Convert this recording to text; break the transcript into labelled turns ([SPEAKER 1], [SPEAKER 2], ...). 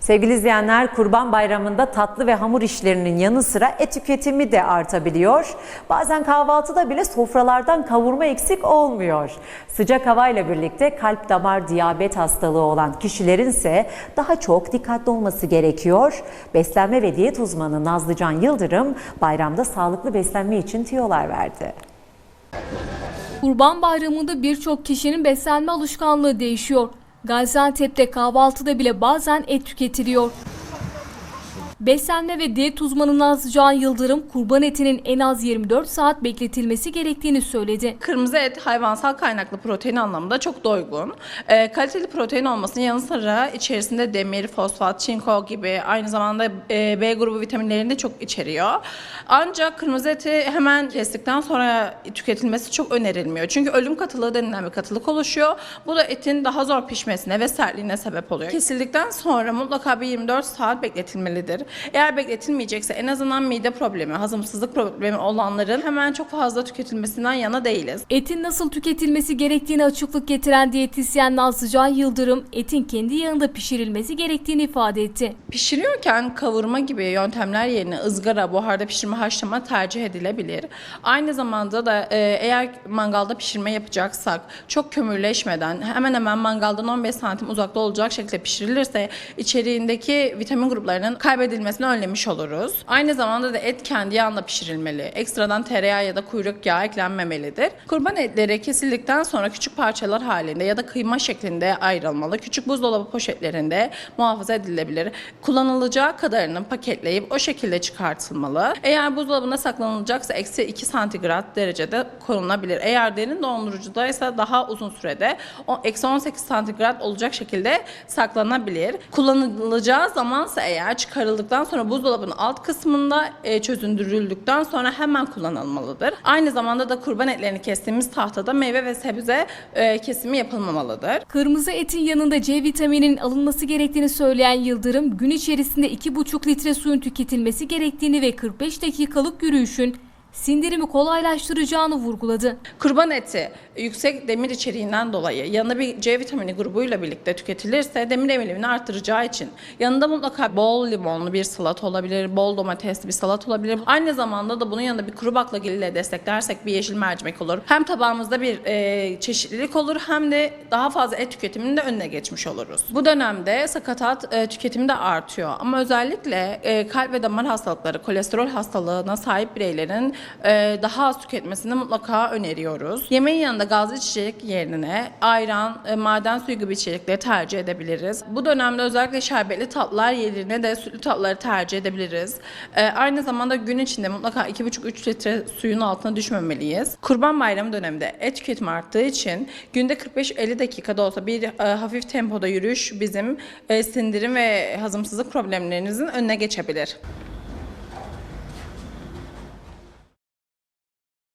[SPEAKER 1] Sevgili izleyenler Kurban Bayramı'nda tatlı ve hamur işlerinin yanı sıra et tüketimi de artabiliyor. Bazen kahvaltıda bile sofralardan kavurma eksik olmuyor. Sıcak havayla birlikte kalp damar diyabet hastalığı olan kişilerin ise daha çok dikkatli olması gerekiyor. Beslenme ve diyet uzmanı Nazlıcan Yıldırım bayramda sağlıklı beslenme için tiyolar verdi.
[SPEAKER 2] Kurban Bayramı'nda birçok kişinin beslenme alışkanlığı değişiyor. Gaziantep'te kahvaltıda bile bazen et tüketiliyor. Beslenme ve diyet uzmanı Nazlıcan Yıldırım kurban etinin en az 24 saat bekletilmesi gerektiğini söyledi.
[SPEAKER 3] Kırmızı et hayvansal kaynaklı protein anlamında çok doygun. Ee, kaliteli protein olmasının yanı sıra içerisinde demir, fosfat, çinko gibi aynı zamanda e, B grubu vitaminlerini de çok içeriyor. Ancak kırmızı eti hemen kestikten sonra tüketilmesi çok önerilmiyor. Çünkü ölüm katılığı denilen bir katılık oluşuyor. Bu da etin daha zor pişmesine ve sertliğine sebep oluyor. Kesildikten sonra mutlaka bir 24 saat bekletilmelidir. Eğer bekletilmeyecekse en azından mide problemi, hazımsızlık problemi olanların hemen çok fazla tüketilmesinden yana değiliz.
[SPEAKER 2] Etin nasıl tüketilmesi gerektiğine açıklık getiren diyetisyen Nazlıcan Yıldırım, etin kendi yağında pişirilmesi gerektiğini ifade etti.
[SPEAKER 3] Pişiriyorken kavurma gibi yöntemler yerine ızgara, buharda pişirme, haşlama tercih edilebilir. Aynı zamanda da e, eğer mangalda pişirme yapacaksak çok kömürleşmeden hemen hemen mangaldan 15 santim uzakta olacak şekilde pişirilirse içeriğindeki vitamin gruplarının kaybedilmesini önlemiş oluruz. Aynı zamanda da et kendi yağında pişirilmeli. Ekstradan tereyağı ya da kuyruk yağı eklenmemelidir. Kurban etleri kesildikten sonra küçük parçalar halinde ya da kıyma şeklinde ayrılmalı. Küçük buzdolabı poşetlerinde muhafaza edilebilir. Kullanılacağı kadarını paketleyip o şekilde çıkartılmalı. Eğer buzdolabında saklanılacaksa eksi 2 santigrat derecede korunabilir. Eğer derin dondurucudaysa daha uzun sürede eksi 18 santigrat olacak şekilde saklanabilir. Kullanılacağı zamansa eğer çıkarıldıktan sonra buzdolabının alt kısmında e, çözündürüldükten sonra hemen kullanılmalıdır. Aynı zamanda da kurban etlerini kestiğimiz tahtada meyve ve sebze e, kesimi yapılmamalıdır.
[SPEAKER 2] Kırmızı etin yanında C vitamininin alınması gerektiğini söyleyen Yıldırım, gün içerisinde 2,5 litre suyun tüketilmesi gerektiğini ve 45 dakikalık yürüyüşün sindirimi kolaylaştıracağını vurguladı.
[SPEAKER 3] Kurban eti yüksek demir içeriğinden dolayı yanında bir C vitamini grubuyla birlikte tüketilirse demir emilimini arttıracağı için yanında mutlaka bol limonlu bir salata olabilir, bol domatesli bir salat olabilir. Aynı zamanda da bunun yanında bir kuru baklagil ile desteklersek bir yeşil mercimek olur. Hem tabağımızda bir e, çeşitlilik olur hem de daha fazla et tüketiminin de önüne geçmiş oluruz. Bu dönemde sakatat e, tüketimi de artıyor ama özellikle e, kalp ve damar hastalıkları, kolesterol hastalığına sahip bireylerin daha az tüketmesini mutlaka öneriyoruz. Yemeğin yanında gazlı içecek yerine ayran, e, maden suyu gibi içecekleri tercih edebiliriz. Bu dönemde özellikle şerbetli tatlılar yerine de sütlü tatlıları tercih edebiliriz. E, aynı zamanda gün içinde mutlaka 2,5-3 litre suyun altına düşmemeliyiz. Kurban Bayramı döneminde et tüketimi arttığı için günde 45-50 dakikada olsa bir e, hafif tempoda yürüyüş bizim e, sindirim ve hazımsızlık problemlerinizin önüne geçebilir.